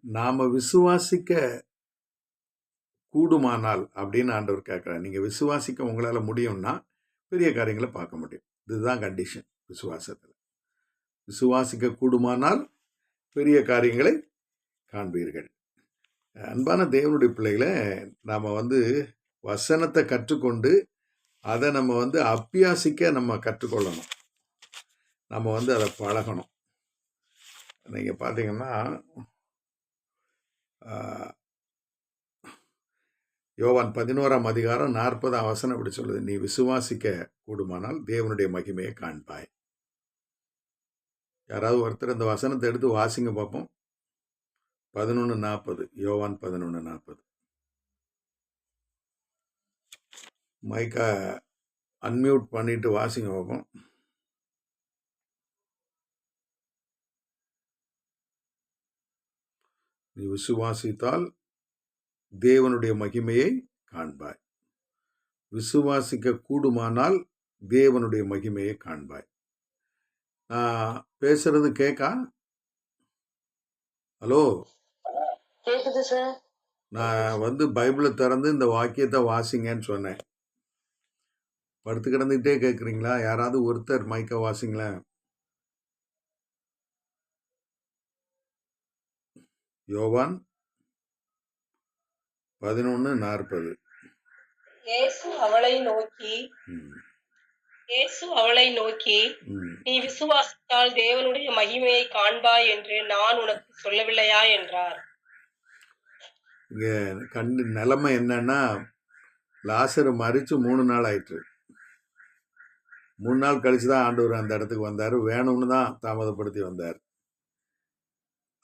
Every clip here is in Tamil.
நாம் விசுவாசிக்க கூடுமானால் அப்படின்னு ஆண்டவர் கேட்குறாரு. நீங்கள் விசுவாசிக்க உங்களால் முடியும்னா பெரிய காரியங்களை பார்க்க முடியும். இதுதான் கண்டிஷன் விசுவாசத்தில். விசுவாசிக்க கூடுமானால் பெரிய காரியங்களை காண்பீர்கள். அன்பான தேவனுடைய பிள்ளைகளை நாம் வந்து வசனத்தை கற்றுக்கொண்டு அதை நம்ம வந்து அப்பியாசிக்க நம்ம கற்றுக்கொள்ளணும். நம்ம வந்து அதை பழகணும். நீங்கள் பார்த்தீங்கன்னா யோவான் பதினோராம் அதிகாரம் நாற்பதாம் வசனம் இப்படி சொல்லுது நீ விசுவாசிக்க கூடுமானால் தேவனுடைய மகிமையை காண்பாய். யாராவது ஒருத்தர் இந்த வசனத்தை எடுத்து வாசிங்க பார்ப்போம். பதினொன்று நாற்பது யோவான் பதினொன்று நாற்பது. மைக்கா அன்மியூட் பண்ணிட்டு வாசிங்க பார்ப்போம். நீ விசுவாசித்தால் தேவனுடைய மகிமையை காண்பாய். விசுவாசிக்க கூடுமானால் தேவனுடைய மகிமையை காண்பாய். நான் பேசுறது கேக்கா? ஹலோ? நான் வந்து பைபிளை திறந்து இந்த வாக்கியத்தை வாசிங்கன்னு சொன்னேன். படுத்து கிடந்துக்கிட்டே கேட்குறீங்களா யாராவது ஒருத்தர் மைக்க வாசிங்களேன். யோவான் பதினொன்று நாற்பது. இயேசு அவளை நோக்கி இயேசு அவளை நோக்கி நீ விசுவாசித்தால் தேவனுடைய மகிமையை காண்பாய் என்று நான் உனக்கு சொல்லவில்லையா? என்றார். இங்கே கண்டு நிலைமை என்னன்னா லாசரு மறித்து மூணு நாள் ஆயிற்று. மூணு நாள் கழிச்சு தான் ஆண்டவர் அந்த இடத்துக்கு வந்தார். வேணும்னு தான் தாமதப்படுத்தி வந்தார்.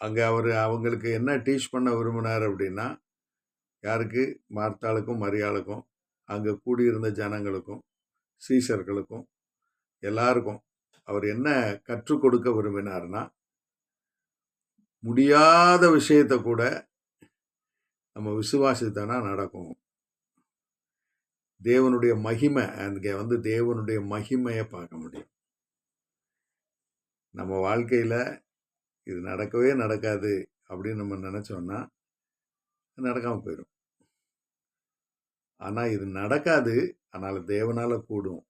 அங்கே அவர் அவங்களுக்கு என்ன டீச் பண்ண விரும்பினார் அப்படின்னா யாருக்கு? மார்த்தாளுக்கும் மரியாளுக்கும் அங்கே கூடியிருந்த ஜனங்களுக்கும் சீசர்களுக்கும் எல்லாருக்கும் அவர் என்ன கற்றுக் கொடுக்க விரும்பினார்னா முடியாத விஷயத்தை கூட நம்ம விசுவாசித்தனா நடக்கும். தேவனுடைய மகிமை அங்கே வந்து தேவனுடைய மகிமையை பார்க்க முடியும். நம்ம வாழ்க்கையில் இது நடக்கவே நடக்காது அப்படின்னு நம்ம நினச்சோன்னா நடக்காமல் போயிடும் ஆனால் இது நடக்காது ஆனால் தேவனால் கூடும்.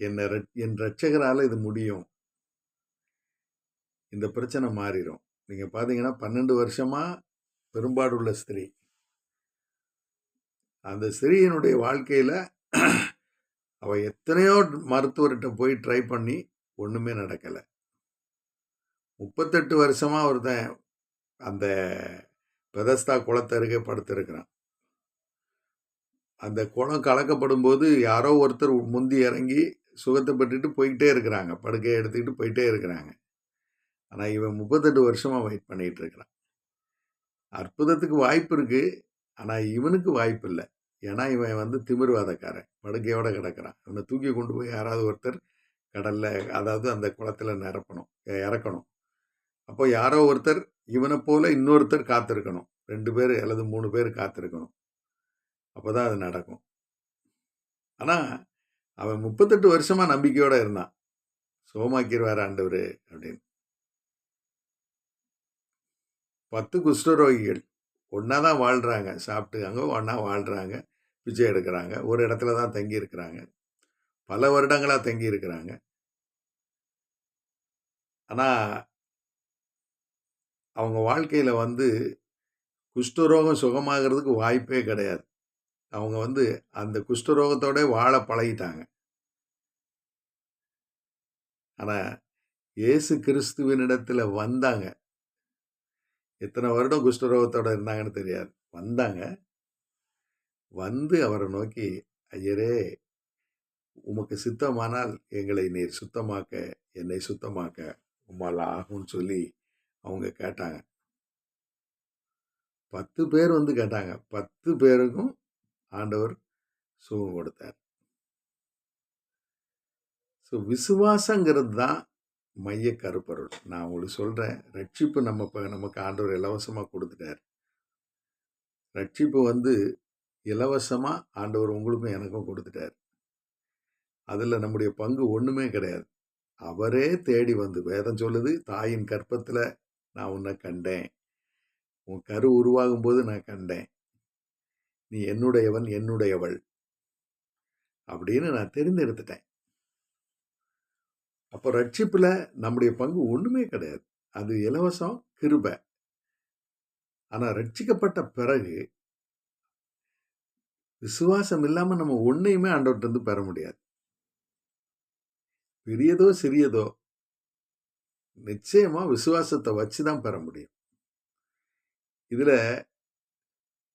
என்ன என் ரட்சகரால் இது முடியும். இந்த பிரச்சனை மாறிடும் நீங்கள் பார்த்தீங்கன்னா பன்னெண்டு வருஷமாக பெரும்பாடுள்ள ஸ்திரீ. அந்த ஸ்திரீயினுடைய வாழ்க்கையில் அவள் எத்தனையோ மருத்துவர்கிட்ட போய் ட்ரை பண்ணி ஒன்றுமே நடக்கலை. முப்பத்தெட்டு வருஷமாக ஒருத்தன் அந்த பெதஸ்தா குளத்தை அருகே படுத்திருக்கிறான். அந்த குளம் கலக்கப்படும் போது யாரோ ஒருத்தர் முந்தி இறங்கி சுகத்தை பெற்றுட்டு போய்கிட்டே இருக்கிறாங்க. படுக்கையை எடுத்துக்கிட்டு போயிட்டே இருக்கிறாங்க. ஆனால் இவன் முப்பத்தெட்டு வருஷமாக வெயிட் பண்ணிகிட்டு இருக்கிறான். அற்புதத்துக்கு வாய்ப்பு இருக்குது ஆனால் இவனுக்கு வாய்ப்பு இல்லை. ஏன்னா இவன் வந்து திமிர்வாதக்காரன். படுக்கையோடு கிடக்கிறான். இவனை தூக்கி கொண்டு போய் யாராவது ஒருத்தர் கடலில் அதாவது அந்த குளத்தில் நிரப்பணும் இறக்கணும். அப்போ யாரோ ஒருத்தர் இவனை போல இன்னொருத்தர் காத்திருக்கணும். ரெண்டு பேர் அல்லது மூணு பேர் காத்திருக்கணும். அப்போ தான் அது நடக்கும். ஆனால் அவன் முப்பத்தெட்டு வருஷமாக நம்பிக்கையோடு இருந்தான். சோமாக்கிடுவார் ஆண்டவர் அப்படின்னு. பத்து குஷ்டரோகிகள். ஒன்றா தான் வாழ்கிறாங்க சாப்பிட்டு அங்கே ஒன்றா வாழ்கிறாங்க பிச்சை எடுக்கிறாங்க. ஒரு இடத்துல தான் தங்கி இருக்கிறாங்க பல வருடங்களாக தங்கி இருக்கிறாங்க ஆனால் அவங்க வாழ்க்கையில் வந்து குஷ்டரோகம் சுகமாகிறதுக்கு வாய்ப்பே கிடையாது. அவங்க வந்து அந்த குஷ்டரோகத்தோட வாழ பழகிட்டாங்க. ஆனால் இயேசு கிறிஸ்துவினிடத்தில் வந்தாங்க. எத்தனை வருடம் குஷ்டரோகத்தோடு இருந்தாங்கன்னு தெரியாது. வந்தாங்க. வந்து அவரை நோக்கி ஐயரே உமக்கு சித்தமானால் எங்களை நீர் சுத்தமாக்க என்னை சுத்தமாக்க உம்மால் ஆகும்னு சொல்லி அவங்க கேட்டாங்க. பத்து பேர் வந்து கேட்டாங்க. பத்து பேருக்கும் ஆண்டவர் சுகம் கொடுத்தார். ஸோ விசுவாசங்கிறது தான் மைய கருப்பொருள். நான் உங்களுக்கு சொல்கிறேன் ரட்சிப்பு நம்ம இப்போ நமக்கு ஆண்டவர் இலவசமாக கொடுத்துட்டார். ரட்சிப்பு வந்து இலவசமாக ஆண்டவர் உங்களுக்கும் எனக்கும் கொடுத்துட்டார். அதில் நம்முடைய பங்கு ஒன்றுமே கிடையாது. அவரே தேடி வந்து வேதம் சொல்லுது. தாயின் கற்பத்தில் நான் உன்னை கண்டேன். உன் கரு உருவாகும் போது நான் கண்டேன். நீ என்னுடையவன் என்னுடையவள். அப்படின்னு நான் தெரிந்தெடுத்துட்டேன். அப்போ ரட்சிப்பில் நம்முடைய பங்கு ஒன்றுமே கிடையாது. அது இலவசம் கிருபை. ஆனால் ரட்சிக்கப்பட்ட பிறகு விசுவாசம் இல்லாமல் நம்ம ஒன்றையுமே ஆண்டவர்கிட்ட இருந்து பெற முடியாது. பெரியதோ சிறியதோ நிச்சயமா விசுவாசத்தை வச்சு தான் பெற முடியும். இதுல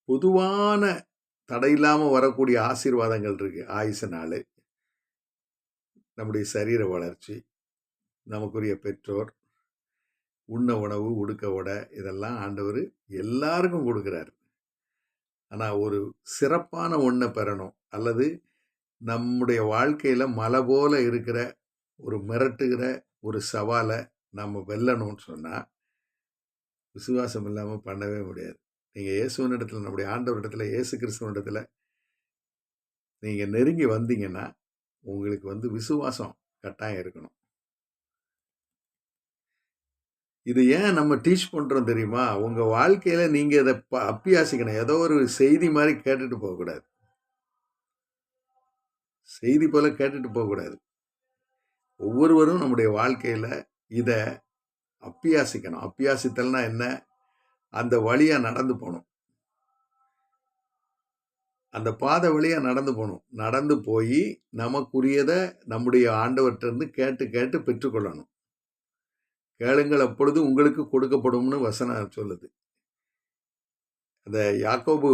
பொதுவான தடையில்லாமல் வரக்கூடிய ஆசீர்வாதங்கள் இருக்கு. ஆயுச நாள் நம்முடைய சரீர வளர்ச்சி நமக்குரிய பெற்றோர் உண்ண உணவு உடுக்க உடை இதெல்லாம் ஆண்டவர் எல்லாருக்கும் கொடுக்குறாரு. ஆனால் ஒரு சிறப்பான ஒன்றை பெறணும். அல்லது நம்முடைய வாழ்க்கையில் மலை போல இருக்கிற ஒரு மிரட்டுகிற ஒரு சவாலை நம்ம வெல்லணும்னு சொன்னால் விசுவாசம் இல்லாமல் பண்ணவே முடியாது. நீங்கள் இயேசுவின் இடத்துல நம்முடைய ஆண்டவர் இடத்துல இயேசு கிறிஸ்துவன் இடத்துல நீங்கள் நெருங்கி வந்தீங்கன்னா உங்களுக்கு வந்து விசுவாசம் கட்டாயம் இருக்கணும். இது ஏன் நம்ம டீச் பண்ணுறோம் தெரியுமா? உங்கள் வாழ்க்கையில் நீங்கள் இதை ப அப்பியாசிக்கணும். ஏதோ ஒரு செய்தி மாதிரி கேட்டுட்டு போகக்கூடாது. செய்தி போல் கேட்டுட்டு போகக்கூடாது. ஒவ்வொருவரும் நம்முடைய வாழ்க்கையில் இதை அப்பியாசிக்கணும். அப்பியாசித்தல்னா என்ன? அந்த வழியாக நடந்து போகணும் அந்த பாதை வழியாக நடந்து போகணும் நடந்து போய் நமக்குரியதை நம்முடைய ஆண்டவர்கிட்டருந்து கேட்டு கேட்டு பெற்றுக்கொள்ளணும். கேளுங்கள் அப்பொழுது உங்களுக்கு கொடுக்கப்படும்னு வசனம் சொல்லுது. அந்த யாக்கோபு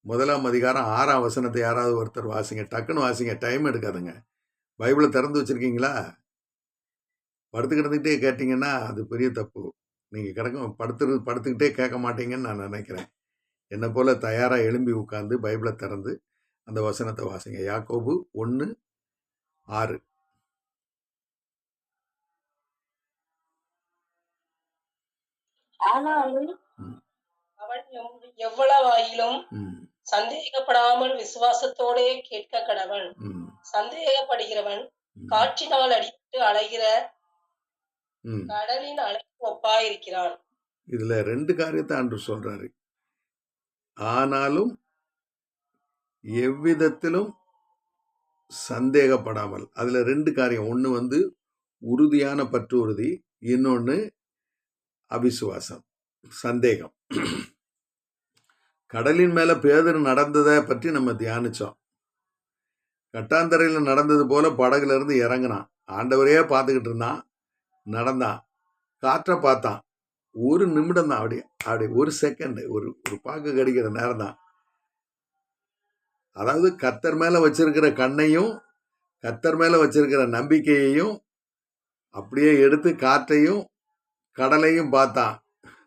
முதலாம் அதிகாரம் ஆறாம் வசனத்தை யாராவது ஒருத்தர் வாசிங்க. டக்குன்னு வாசிங்க. டைம் எடுக்காதுங்க. பைபிளை திறந்து வச்சுருக்கீங்களா? படுத்து கிடந்துக்கிட்டே கேட்டிங்கன்னா அது பெரிய தப்பு. நீங்கள் கிடக்க படுத்துறது படுத்துக்கிட்டே கேட்க மாட்டீங்கன்னு நான் நினைக்கிறேன். என்னை போல் தயாராக எழும்பி உட்காந்து பைபிளை திறந்து அந்த வசனத்தை வாசிங்க. யாக்கோபு ஒன்று ஆறு. ஆனாலும் எவ்வளவாயிலும் சந்தேகப்படாமல் விசுவாசத்தோடே கேட்க கடவன். சந்தேகப்படுகிறவன் காற்றினால் அடித்து அலைகிற கடலின் அலைக்கு ஒப்பாயிருக்கிறான். இதுல ரெண்டு காரியத்தை ஆண்டு சொல்றாரு. ஆனாலும் எவ்விதத்திலும் சந்தேகப்படாமல். அதுல ரெண்டு காரியம். ஒன்று வந்து உறுதியான பற்று உறுதி இன்னொன்று அவிசுவாசம். சந்தேகம். கடலின் மேல பேதர் நடந்ததை பற்றி நம்ம தியானிச்சோம். கட்டாந்தரையில் நடந்தது போல படகுல இருந்து இறங்கினான். ஆண்டவரே பார்த்துக்கிட்டு இருந்தான். நடந்தான். காற்றை பார்த்தான். ஒரு நிமிடம் தான் அப்படி அப்படி ஒரு செகண்ட் ஒரு ஒரு பாக்கு கடிக்கிற நேரம் தான் அதாவது கத்தர் மேலே வச்சிருக்கிற கண்ணையும் கத்தர் மேலே வச்சிருக்கிற நம்பிக்கையையும் அப்படியே எடுத்து காற்றையும் கடலையும் பார்த்தான்.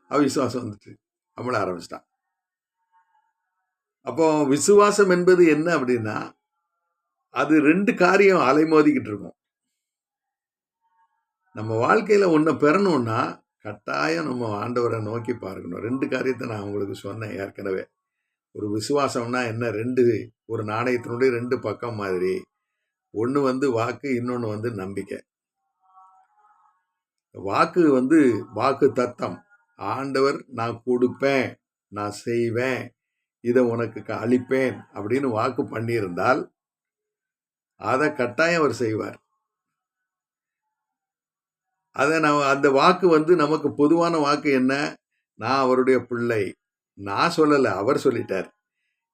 அவிசுவாசம் வந்துட்டு அமல ஆரம்பிச்சிட்டான். அப்போ விசுவாசம் என்பது என்ன அப்படின்னா அது ரெண்டு காரியம் அலைமோதிக்கிட்டு இருக்கும். நம்ம வாழ்க்கையில் ஒன்றை பெறணும்னா கட்டாயம் நம்ம ஆண்டவரை நோக்கி பார்க்கணும். ரெண்டு காரியத்தை நான் உங்களுக்கு சொன்னேன் ஏற்கனவே. ஒரு விசுவாசம்னா என்ன? ரெண்டு ஒரு நாணயத்தினுடைய ரெண்டு பக்கம் மாதிரி. ஒன்று வந்து வாக்கு இன்னொன்று வந்து நம்பிக்கை. வாக்கு வந்து வாக்கு தத்தம். ஆண்டவர் நான் கொடுப்பேன் நான் செய்வேன் இதை உனக்கு அளிப்பேன் அப்படின்னு வாக்கு பண்ணியிருந்தால் அதை கட்டாயம் அவர் செய்வார். அதை நான் அந்த வாக்கு வந்து நமக்கு பொதுவான வாக்கு என்ன? நான் அவருடைய பிள்ளை. நான் சொல்லலை அவர் சொல்லிட்டார்.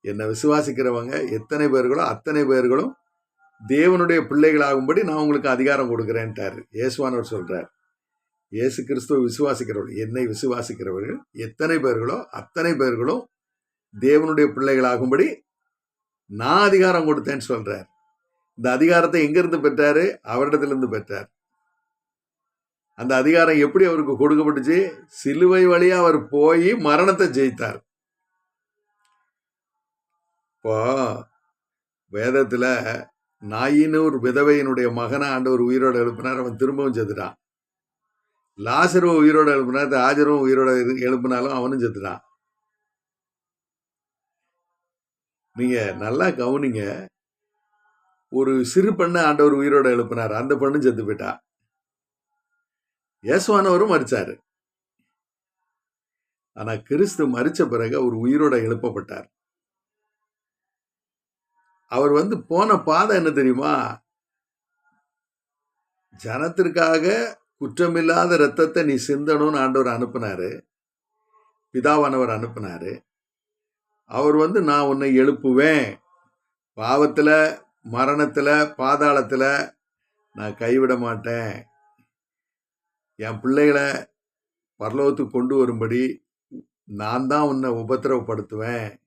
என்னை விசுவாசிக்கிறவங்க எத்தனை பேர்களோ அத்தனை பேர்களும் தேவனுடைய பிள்ளைகளாகும்படி நான் உங்களுக்கு அதிகாரம் கொடுக்குறேன்ட்டார். இயேசுவானவர் சொல்கிறார் இயேசு கிறிஸ்துவ விசுவாசிக்கிறவர்கள் என்னை விசுவாசிக்கிறவர்கள் எத்தனை பேர்களோ அத்தனை பேர்களும் தேவனுடைய பிள்ளைகளாகும்படி நான் அதிகாரம் கொடுத்தேன்னு சொல்கிறார் இந்த அதிகாரத்தை எங்கேருந்து பெற்றார்? அவரிடத்திலிருந்து பெற்றார். அந்த அதிகாரம் எப்படி அவருக்கு கொடுக்கப்பட்டுச்சு? சிலுவை வழியா அவர் போய் மரணத்தை ஜெயித்தார். இப்போ வேதத்துல நாயினூர் விதவையினுடைய மகனை ஆண்டவர் உயிரோட எழுப்பினார். அவன் திரும்பவும் செத்துட்டான். லாசரும் உயிரோட எழுப்பினார். ஆஜரும் உயிரோட எழுப்பினாலும் அவனும் செத்துட்டான். நீங்க நல்லா கவனிங்க. ஒரு சிறு பெண்ணை ஆண்டவர் உயிரோட எழுப்பினார். அந்த பெண்ணும் செத்து போயிட்டா. இயேசுவானவரும் மறிச்சாரு ஆனா கிறிஸ்து மறிச்ச பிறகு அவர் உயிரோட எழுப்பப்பட்டார். அவர் வந்து போன பாதை என்ன தெரியுமா? ஜனத்திற்காக குற்றமில்லாத ரத்தத்தை நீ சிந்தணும்னு ஆண்டவர் அனுப்புனாரு. பிதாவானவர் அனுப்புனாரு. அவர் வந்து நான் உன்னை எழுப்புவேன். பாவத்தில் மரணத்தில் பாதாளத்தில் நான் கைவிட மாட்டேன். என் பிள்ளைகளை பரலோகத்துக்கு கொண்டு வரும்படி நான் தான் உன்னை உபத்திரவப்படுத்துவேன்.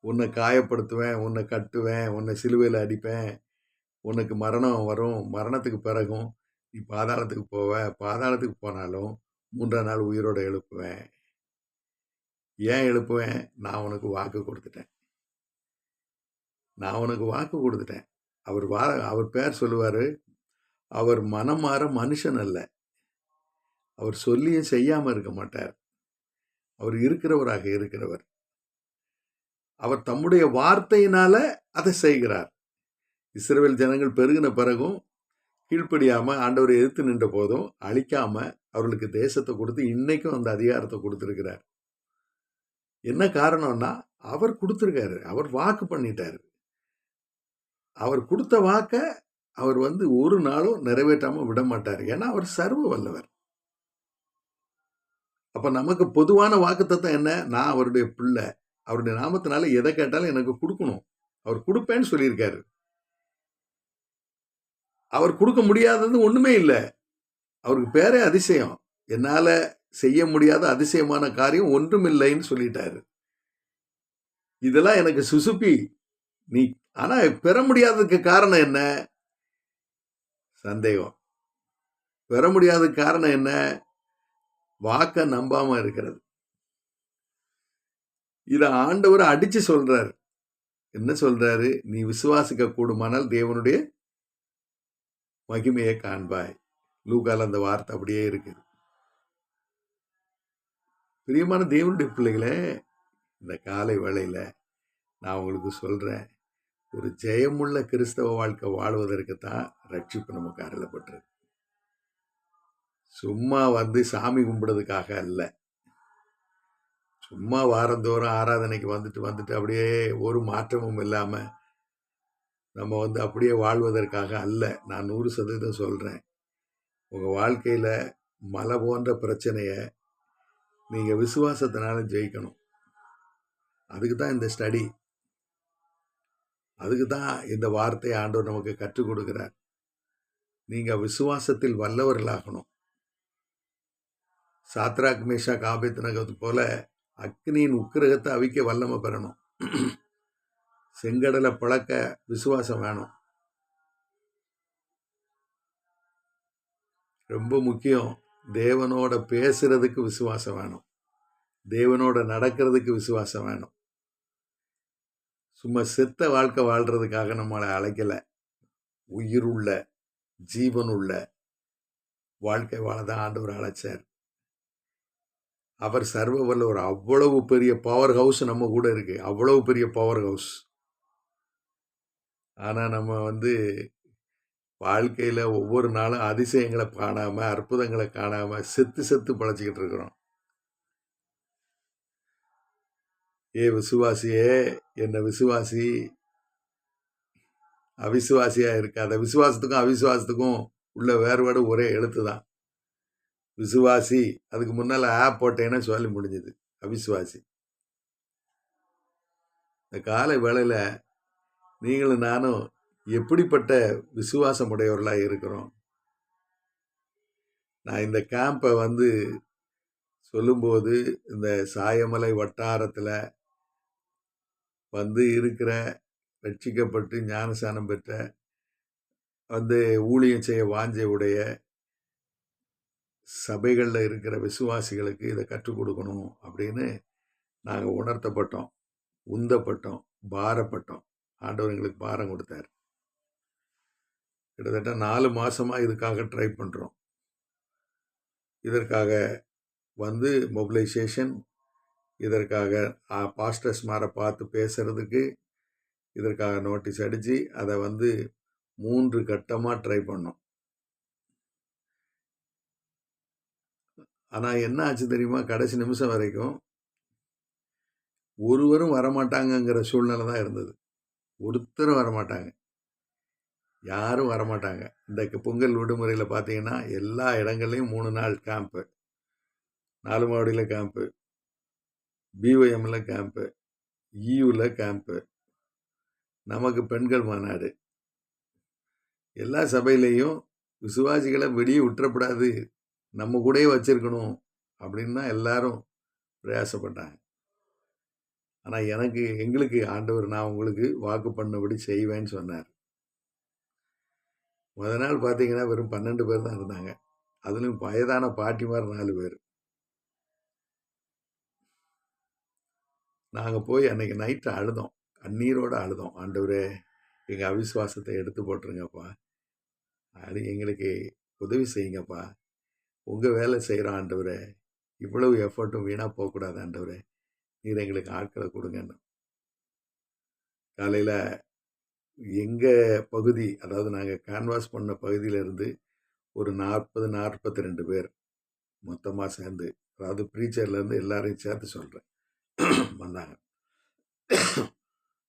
உன்னை காயப்படுத்துவேன். உன்னை கட்டுவேன். உன்னை சிலுவையில் அடிப்பேன். உனக்கு மரணம் வரும். மரணத்துக்கு பிறகும் நீ பாதாளத்துக்கு போவ. பாதாளத்துக்கு போனாலும் மூன்றாம் நாள் உயிரோட எழுப்புவேன். ஏன் எழுப்புவேன்? நான் உனக்கு வாக்கு கொடுத்துட்டேன். நான் உனக்கு வாக்கு கொடுத்துட்டேன். அவர் வா அவர் பேர் சொல்லுவார். அவர் மனம் மாற மனுஷன் அல்ல. அவர் சொல்லியும் செய்யாமல் இருக்க மாட்டார். அவர் இருக்கிறவராக இருக்கிறவர். அவர் தம்முடைய வார்த்தையினால அதை செய்கிறார். இஸ்ரேல் ஜனங்கள் பெருகின பிறகும் கீழ்ப்படியாமல் ஆண்டவரை எதிர்த்து நின்ற போதும் அழிக்காமல் அவர்களுக்கு தேசத்தை கொடுத்து இன்னைக்கும் அந்த அதிகாரத்தை கொடுத்துருக்கிறார். என்ன காரணம்னா அவர் கொடுத்துருக்காரு. அவர் வாக்கு பண்ணிட்டாரு. அவர் கொடுத்த வாக்கை அவர் வந்து ஒரு நாளும் நிறைவேற்றாமல் விட மாட்டார். ஏன்னா அவர் சர்வ வல்லவர். அப்போ நமக்கு பொதுவான வாக்குத்தத்தம் என்ன? நான் அவருடைய பிள்ளை. அவருடைய நாமத்தினால எதை கேட்டாலும் எனக்கு கொடுக்கணும். அவர் கொடுப்பேன்னு சொல்லியிருக்காரு. அவர் கொடுக்க முடியாதது ஒண்ணுமே இல்லை. அவருக்கு பேரே அதிசயம். என்னால செய்ய முடியாத அதிசயமான காரியம் ஒன்றும் இல்லைன்னு சொல்லிட்டாரு. இதெல்லாம் எனக்கு சுசுப்பி. நீ ஆனா பெற முடியாததுக்கு காரணம் என்ன? சந்தேகம். பெற முடியாததுக்கு காரணம் என்ன? வாக்க நம்பாம இருக்கிறது. இத ஆண்டவர் அடிச்சு சொல்றாரு. என்ன சொல்றாரு? நீ விசுவாசிக்க கூடுமானால் தேவனுடைய மகிமையை காண்பாய். லூகால அந்த வார்த்தை அப்படியே இருக்குது பிரியமான தேவனுடைய பிள்ளைகளே இந்த காலை வேளையில நான் உங்களுக்கு சொல்றேன். ஒரு ஜெயமுள்ள கிறிஸ்தவ வாழ்க்கை வாழ்வதற்கு தான் ரட்சிப்பு நமக்கு அருளப்பட்டிருக்கு. சும்மா வந்து சாமி கும்பிடுறதுக்காக அல்ல. சும்மா வாரந்தோறும் ஆராதனைக்கு வந்துட்டு வந்துட்டு அப்படியே ஒரு மாற்றமும் இல்லாமல் நம்ம வந்து அப்படியே வாழ்வதற்காக அல்ல. நான் நூறு சதவீதம் சொல்கிறேன் உங்கள் வாழ்க்கையில் மலை போன்ற பிரச்சனையை நீங்கள் விசுவாசத்தினால ஜெயிக்கணும். அதுக்கு தான் இந்த ஸ்டடி. அதுக்கு தான் இந்த வார்த்தையை ஆண்டவர் நமக்கு கற்றுக் கொடுக்குறார். நீங்கள் விசுவாசத்தில் வல்லவர்களாகணும். சாத்ராக் மேஷா காபித்னகத்து போல அக்னியின் உக்கிரகத்தை அவிக்க வல்லமை பெறணும். செங்கடலை பழக்க விசுவாசம் வேணும். ரொம்ப முக்கியம் தேவனோட பேசுறதுக்கு விசுவாசம் வேணும். தேவனோட நடக்கிறதுக்கு விசுவாசம் வேணும். சும்மா செத்த வாழ்க்கை வாழ்றதுக்காக நம்மளை அழைக்கலை. உயிருள்ள ஜீவனுள்ள வாழ்க்கை வாழதான் ஆண்டவர் அழைச்சார். அவர் சர்வ வல்லவர் அவ்வளவு பெரிய பவர் ஹவுஸ் நம்ம கூட இருக்கு. அவ்வளவு பெரிய பவர் ஹவுஸ் ஆனால் நம்ம வந்து வாழ்க்கையில் ஒவ்வொரு நாளும் அதிசயங்களை காணாம அற்புதங்களை காணாம செத்து செத்து பழச்சிக்கிட்டு இருக்கிறோம். ஏ விசுவாசியே என்ன விசுவாசி. அவிசுவாசியா இருக்காத விசுவாசத்துக்கும் அவிசுவாசத்துக்கும் உள்ள வேறுபாடு ஒரே எழுத்து தான். விசுவாசி. அதுக்கு முன்னால் ஆ போட்டேன்னா சொல்லி முடிஞ்சது. அவிசுவாசி. இந்த காலை வேளையில் நீங்களும் நானும் எப்படிப்பட்ட விசுவாசம் உடையவர்களாக இருக்கிறோம்? நான் இந்த கேம்பை வந்து சொல்லும்போது இந்த சாயமலை வட்டாரத்தில் வந்து இருக்கிற ரட்சிக்கப்பட்டு ஞானசானம் பெற்ற வந்து ஊழியம் செய்ய வாஞ்சை உடைய சபைகளில் இருக்கிற விசுவாசிகளுக்கு இதை கற்றுக் கொடுக்கணும் அப்படின்னு நாங்கள் உணர்த்தப்பட்டோம் உந்தப்பட்டோம் பாரப்பட்டோம். ஆண்டவர் எங்களுக்கு பாரம் கொடுத்தார். கிட்டத்தட்ட நாலு மாதமாக இதுக்காக ட்ரை பண்ணுறோம் இதற்காக வந்து மொபிலைசேஷன் இதற்காக பாஸ்டர்ஸ் மாரை பார்த்து பேசுறதுக்கு இதற்காக நோட்டீஸ் அடித்து அதை வந்து மூன்று கட்டமாக ட்ரை பண்ணோம். ஆனால் என்ன ஆச்சு தெரியுமா? கடைசி நிமிஷம் வரைக்கும் ஒருவரும் வரமாட்டாங்கங்கிற சூழ்நிலை தான் இருந்தது. ஒருத்தரும் வரமாட்டாங்க. யாரும் வரமாட்டாங்க. இந்த க- பொங்கல் விடுமுறையில் பார்த்தீங்கன்னா எல்லா இடங்கள்லையும் மூணு நாள் கேம்ப்பு நாலு மாவடியில் கேம்ப்பு பிஒஎம்மில் கேம்ப்பு இயூவில் கேம்ப்பு நமக்கு பெண்கள் மாநாடு. எல்லா சபையிலையும் விசுவாசிகளை வெளியே விட்டுறப்படாது நம்ம கூடயே வச்சிருக்கணும் அப்படின்னு தான் எல்லாரும் பிரயாசப்பட்டாங்க. ஆனால் எனக்கு எங்களுக்கு ஆண்டவர் நான் உங்களுக்கு வாக்கு பண்ணபடி செய்வேன்னு சொன்னார். முத நாள் பார்த்தீங்கன்னா வெறும் பன்னெண்டு பேர் தான் இருந்தாங்க. அதுலேயும் வயதான பாட்டிமார் நாலு பேர். நாங்கள் போய் அன்னைக்கு நைட்டு அழுதோம். கண்ணீரோடு அழுதோம். ஆண்டவரே எங்கள் அவிஸ்வாசத்தை எடுத்து போட்டுருங்கப்பா. அது எங்களுக்கு உதவி செய்யுங்கப்பா. உங்கள் வேலை செய்கிறோம் ஆண்டவரே இவ்வளவு எஃபர்ட்டும் வீணாக போகக்கூடாது ஆண்டவரே. நீர் எங்களுக்கு ஆட்களை கொடுங்கன்னு காலையில் எங்கள் பகுதி அதாவது நாங்கள் கேன்வாஸ் பண்ண பகுதியிலேருந்து ஒரு நாற்பது நாற்பத்தி ரெண்டு பேர் மொத்தமாக சேர்ந்து அதாவது ப்ரீச்சர்லேருந்து எல்லாரையும் சேர்த்து சொல்கிறேன் வந்தாங்க.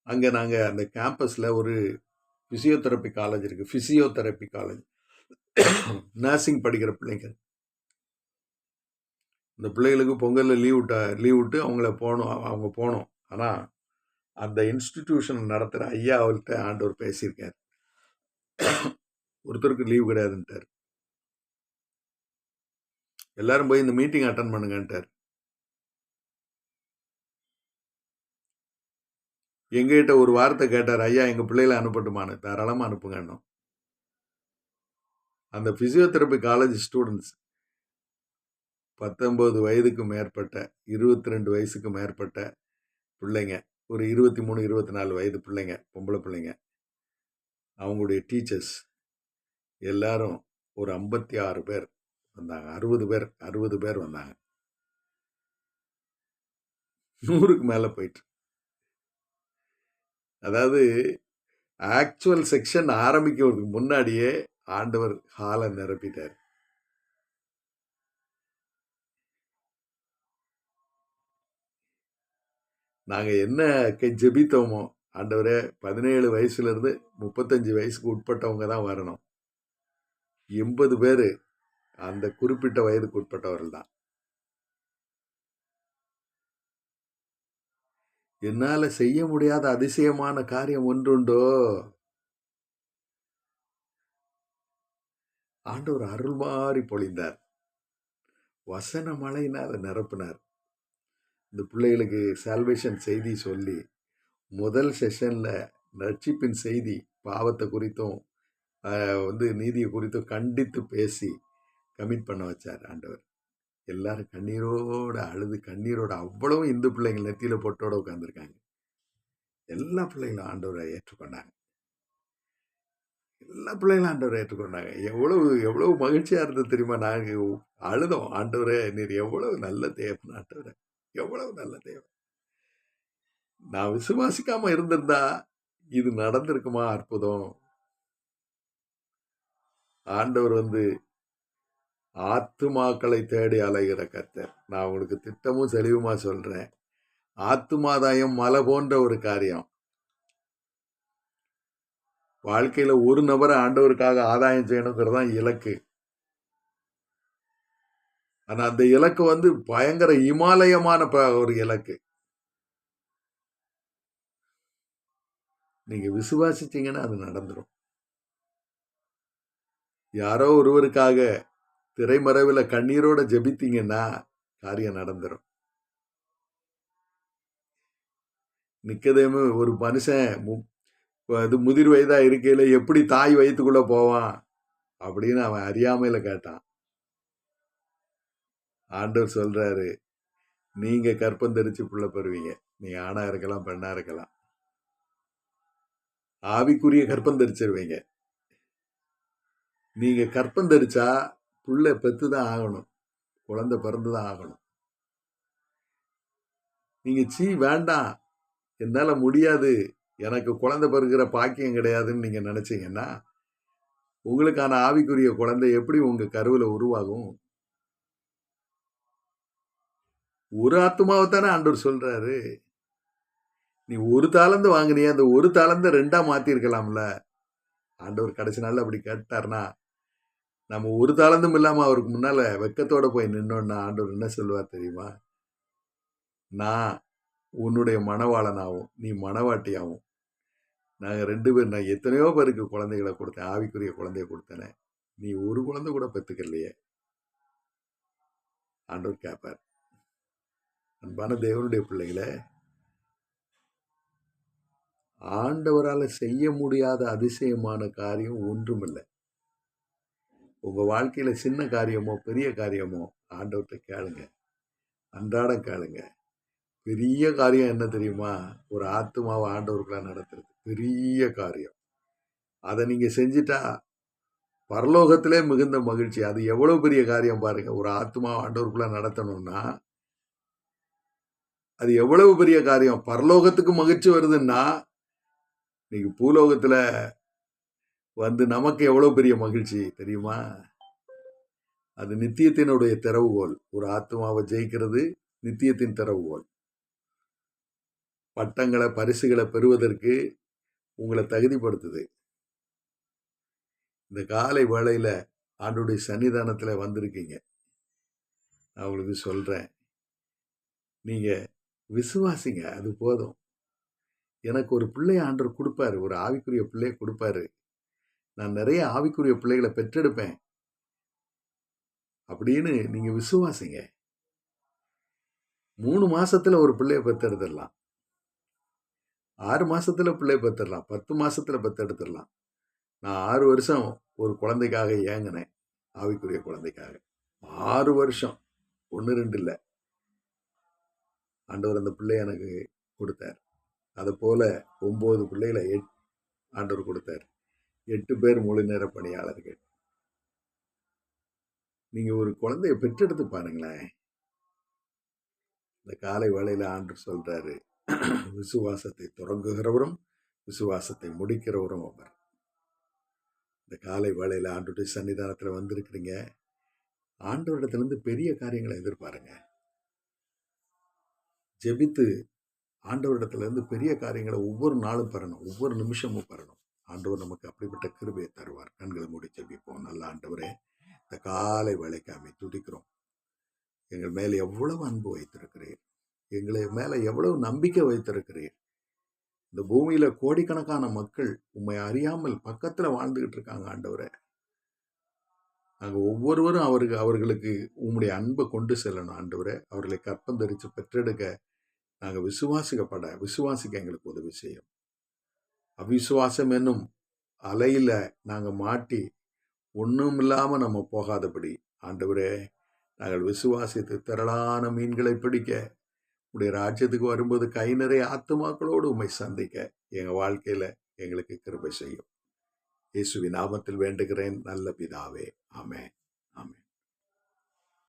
அங்கே நாங்கள் அந்த கேம்பஸில் ஒரு ஃபிசியோதெரப்பி காலேஜ் இருக்குது ஃபிசியோதெரப்பி காலேஜ் நர்சிங் படிக்கிற பிள்ளைங்க. இந்த பிள்ளைகளுக்கு பொங்கலில் லீவ் விட்டா லீவ் விட்டு அவங்கள போகணும் அவங்க போகணும் ஆனால் அந்த இன்ஸ்டிடியூஷன் நடத்துகிற ஐயா அவர்கிட்ட ஆண்டவர் பேசியிருக்கார். ஒருத்தருக்கு லீவ் கிடையாதுன்ட்டார். எல்லாரும் போய் இந்த மீட்டிங் அட்டன் பண்ணுங்கன்ட்டார். எங்ககிட்ட ஒரு வார்த்தை கேட்டார் ஐயா எங்கள் பிள்ளைகளை அனுப்பட்டுமான்னு. தாராளமாக அனுப்புங்கன்னு அந்த ஃபிசியோதெரப்பி காலேஜ் ஸ்டூடெண்ட்ஸ் பத்தொம்பது வயதுக்கு மேற்பட்ட இருபத்தி ரெண்டு வயசுக்கு மேற்பட்ட பிள்ளைங்க ஒரு இருபத்தி மூணு இருபத்தி நாலு வயது பிள்ளைங்க பொம்பளை பிள்ளைங்க. அவங்களுடைய டீச்சர்ஸ் எல்லாரும் ஒரு ஐம்பத்தி ஆறு பேர் வந்தாங்க. அறுபது பேர் அறுபது பேர் வந்தாங்க. நூறுக்கு மேலே போயிட்டு. அதாவது ஆக்சுவல் செக்ஷன் ஆரம்பிக்கிறதுக்கு முன்னாடியே ஆண்டவர் ஹாலை நிரப்பிட்டார். நாங்கள் என்ன ஜெபித்தோமோ ஆண்டவரே பதினேழு வயசுலேருந்து முப்பத்தஞ்சு வயசுக்கு உட்பட்டவங்க தான் வரணும். எண்பது பேர் அந்த குறிப்பிட்ட வயதுக்கு உட்பட்டவர்கள் தான். என்னால் செய்ய முடியாத அதிசயமான காரியம் ஒன்றுண்டோ ஆண்டவர் அருள் மாறி பொழிந்தார். வசன மழையினால் நிரப்பினார். இந்த பிள்ளைகளுக்கு சால்வேஷன் செய்தி சொல்லி முதல் செஷனில் ரட்சிப்பின் செய்தி பாவத்தை குறித்தும் வந்து நீதியை குறித்தும் கண்டித்து பேசி கமிட் பண்ண வச்சார் ஆண்டவர். எல்லாரும் கண்ணீரோட அழுது கண்ணீரோட அவ்வளவும் இந்து பிள்ளைங்க நெத்தியில் பொட்டோட உட்காந்துருக்காங்க எல்லா பிள்ளைங்களும் ஆண்டவரை ஏற்றுக்கொண்டாங்க. எல்லா பிள்ளைங்களும் ஆண்டவரை ஏற்றுக்கொண்டாங்க. எவ்வளவு எவ்வளவு மகிழ்ச்சியாக இருந்தது தெரியுமா? நாங்கள் அழுதோம். ஆண்டவரே நீர் எவ்வளவு நல்ல தேவன் ஆண்டவரை. எவ்வளவு நல்ல தேவன். நான் விசுவாசிக்காம இருந்திருந்தா இது நடந்திருக்குமா அற்புதம். ஆண்டவர் வந்து ஆத்துமாக்களை தேடி அலைகிற கத்தர் நான் உங்களுக்கு திட்டமும் தெளிவுமா சொல்றேன். ஆத்துமாதாயம் மலை போன்ற ஒரு காரியம். வாழ்க்கையில ஒரு நபரை ஆண்டவருக்காக ஆதாயம் செய்யணுங்கிறது தான் இலக்கு. ஆனா அந்த இலக்கு வந்து பயங்கர இமாலயமான ஒரு இலக்கு. நீங்க விசுவாசிச்சீங்கன்னா அது நடந்துடும் யாரோ ஒருவருக்காக திரைமறைவில் கண்ணீரோட ஜெபித்தீங்கன்னா காரியம் நடந்துடும் நிக்கதேமு ஒரு மனுஷன் மு- இது முதிர் வயதா இருக்கையில எப்படி தாய் வயிற்றுக்குள்ளே போவான் அப்படின்னு அவன் அறியாமையில கேட்டான். ஆண்டவர் சொல்றாரு நீங்க கற்பந்தரிச்சு புள்ள பெறுவீங்க நீ ஆணா இருக்கலாம் பெண்ணா இருக்கலாம். ஆவிக்குரிய கற்பந்தரிச்சிருவீங்க நீங்க கற்பந்தரிச்சா புள்ள பெத்து தான் ஆகணும். குழந்தை பிறந்து தான் ஆகணும். நீங்க சீ வேண்டாம். என்னால முடியாது. எனக்கு குழந்தை பிறகுற பாக்கியம் கிடையாதுன்னு நீங்க நினைச்சீங்கன்னா உங்களுக்கான ஆவிக்குரிய குழந்தை எப்படி உங்க கருவில் உருவாகும்? ஒரு ஆத்மாவை தானே ஆண்டவர் சொல்றாரு. நீ ஒரு தாளந்து வாங்கினிய அந்த ஒரு தாளந்த ரெண்டா மாத்திருக்கலாம்ல. ஆண்டவர் கடைசி நாள் அப்படி கேட்டார்னா நம்ம ஒரு தாளந்தும் இல்லாம அவருக்கு முன்னால வெக்கத்தோட போய் நின்னோன்னா ஆண்டவர் என்ன சொல்லுவார் தெரியுமா? நான் உன்னுடைய மணவாளனாகவும் நீ மணவாட்டியாகவும் நாங்கள் ரெண்டு பேர் நான் எத்தனையோ பேருக்கு குழந்தைகளை கொடுத்தேன் ஆவிக்குரிய குழந்தைய கொடுத்தேனே நீ ஒரு குழந்தை கூட பெற்றுக்கலையே. ஆண்டவர் கேட்பார் அன்பான தேவனுடைய பிள்ளைகளை ஆண்டவரால் செய்ய முடியாத அதிசயமான காரியம் ஒன்றுமில்லை. உங்கள் வாழ்க்கையில் சின்ன காரியமோ பெரிய காரியமோ ஆண்டவர்கிட்ட கேளுங்க. அன்றாடம் கேளுங்க. பெரிய காரியம் என்ன தெரியுமா? ஒரு ஆத்மாவை ஆண்டவர்களாக நடத்துறது. பெரிய காரியம். அதை நீங்கள் செஞ்சிட்டா பரலோகத்திலே மிகுந்த மகிழ்ச்சி. அது எவ்வளோ பெரிய காரியம் பாருங்க. ஒரு ஆத்மாவை ஆண்டவர்களாக நடத்தணும்னா அது எவ்வளவு பெரிய காரியம்? பரலோகத்துக்கு மகிழ்ச்சி வருதுன்னா இன்னைக்கு பூலோகத்துல வந்து நமக்கு எவ்வளவு பெரிய மகிழ்ச்சி தெரியுமா? அது நித்தியத்தினுடைய திறவுகோல். ஒரு ஆத்மாவை ஜெயிக்கிறது நித்தியத்தின் திறவுகோல். பட்டங்களை பரிசுகளை பெறுவதற்கு உங்களை தகுதிப்படுத்துது. இந்த காலை வேளையில ஆண்டுடைய சன்னிதானத்துல வந்திருக்கீங்க. நான் உங்களுக்கு சொல்றேன். நீங்கள் விசுவாசிங்க அது போதும். எனக்கு ஒரு பிள்ளை ஆண்டர் கொடுப்பாரு ஒரு ஆவிக்குரிய பிள்ளையை கொடுப்பாரு. நான் நிறைய ஆவிக்குரிய பிள்ளைகளை பெற்றெடுப்பேன். அப்படின்னு நீங்க விசுவாசிங்க. மூணு மாசத்துல ஒரு பிள்ளைய பெற்றெடுத்துடலாம். ஆறு மாசத்துல பிள்ளைய பெற்றுடலாம் பத்து மாசத்துல பெற்றெடுத்துடலாம். நான் ஆறு வருஷம் ஒரு குழந்தைக்காக ஏங்கினேன். ஆவிக்குரிய குழந்தைக்காக. ஆறு வருஷம். ஒன்று ரெண்டு இல்லை. ஆண்டவர் அந்த பிள்ளை எனக்கு கொடுத்தார். அதை போல் ஒம்பது பிள்ளைகளை எட் ஆண்டவர் கொடுத்தார். எட்டு பேர் முழு நேர பணியாளர்கள். நீங்கள் ஒரு குழந்தைய பெற்றெடுத்து பாருங்களேன். இந்த காலை வேளையில் ஆண்டு சொல்கிறாரு விசுவாசத்தை தொடங்குகிறவரும் விசுவாசத்தை முடிக்கிறவரும் அவர். இந்த காலை வேளையில் ஆண்டுடைய சன்னிதானத்தில் வந்திருக்கிறீங்க. ஆண்டவரிடத்துலேருந்து பெரிய காரியங்களை எதிர்பாருங்க. ஜெபித்து ஆண்டவரிடத்துலேருந்து பெரிய காரியங்களை ஒவ்வொரு நாளும் பெறணும் ஒவ்வொரு நிமிஷமும் பெறணும். ஆண்டவர் நமக்கு அப்படிப்பட்ட கிருபையை தருவார். கண்களை மூடி ஜெபிப்போம். நல்ல ஆண்டவரே இந்த காலை வேலைக்காமை துதிக்கிறோம். எங்கள் மேலே எவ்வளவு அன்பு வைத்திருக்கிறீர். எங்களை மேலே எவ்வளவு நம்பிக்கை வைத்திருக்கிறீர். இந்த பூமியில் கோடிக்கணக்கான மக்கள் உண்மை அறியாமல் பக்கத்தில் வாழ்ந்துகிட்டு இருக்காங்க ஆண்டவரே. நாங்கள் ஒவ்வொருவரும் அவருக்கு அவர்களுக்கு உம்முடைய அன்பை கொண்டு செல்லணும் ஆண்டவரே. அவர்களை கற்பந்தரித்து பெற்றெடுக்க நாங்கள் விசுவாசிக்கப்பட விசுவாசிக்க எங்களுக்கு உதவி செய்யும். அவிசுவாசம் என்னும் அலையில் நாங்கள் மாட்டி ஒன்றும் இல்லாமல் நம்ம போகாதபடி ஆண்டவரே நாங்கள் விசுவாசித்து திரளான மீன்களை பிடிக்க உடைய ராஜ்யத்துக்கு வரும்போது கை நிறைய ஆத்துமாக்களோடு உண்மை சந்திக்க எங்கள் வாழ்க்கையில் எங்களுக்கு கிருபை செய்யும். இயேசுவின் நாமத்தில் வேண்டுகிறேன். நல்ல பிதாவே. ஆமென்.